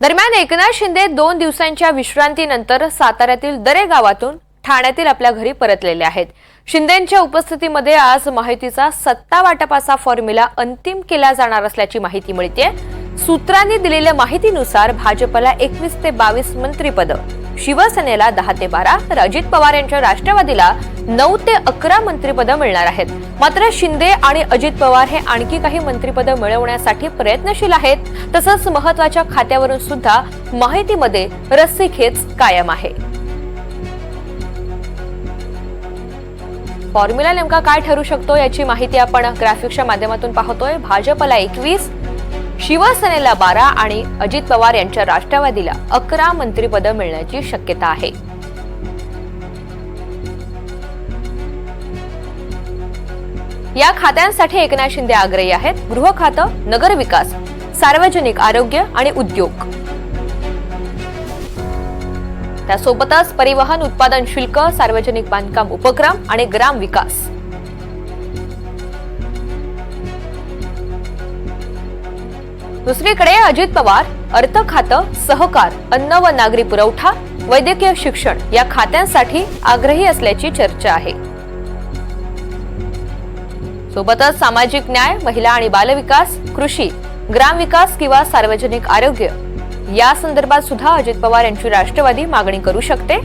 दरम्यान एकनाथ शिंदे दोन दिवसांच्या विश्रांतीनंतर साताऱ्यातील दरे गावातून ठाण्यातील आपल्या घरी परतलेले आहेत. शिंदेंच्या उपस्थितीमध्ये आज माहितीचा सत्ता वाटपाचा फॉर्म्युला अंतिम केला जाणार असल्याची माहिती मिळते सूत्रांनी दिलेल्या माहितीनुसार भाजपला एकवीस ते बावीस मंत्रीपद शिवसेनेला दहा ते बारा तर अजित पवार यांच्या राष्ट्रवादीला नऊ ते अकरा मंत्रिपद मिळणार आहेत. मात्र शिंदे आणि अजित पवार हे आणखी काही मंत्रिपदं मिळवण्यासाठी प्रयत्नशील आहेत तसंच महत्त्वाच्या खात्यावरून सुद्धा माहितीमध्ये रस्सीखेच कायम आहे. फॉर्म्युला नेमका काय ठरू शकतो याची माहिती आपण ग्राफिक्सच्या माध्यमातून पाहतोय. भाजपला एकवीस शिवसेनेला बारा आणि अजित पवार यांच्या राष्ट्रवादीला अकरा मंत्रिपदं मिळण्याची शक्यता आहे. या खात्यांसाठी एकनाथ शिंदे आग्रही आहेत. गृह खातं नगर विकास सार्वजनिक आरोग्य आणि उद्योग. त्यासोबतच परिवहन उत्पादन शुल्क सार्वजनिक बांधकाम उपक्रम आणि ग्राम विकास. दुसरीकडे अजित पवार अर्थ खातं सहकार अन्न व नागरी पुरवठा वैद्यकीय शिक्षण या खात्यांसाठी आग्रही असल्याची चर्चा आहे. सोबतच सामाजिक न्याय महिला आणि बालविकास कृषी ग्रामविकास किंवा सार्वजनिक आरोग्य या संदर्भात सुद्धा अजित पवार यांची राष्ट्रवादी मागणी करू शकते.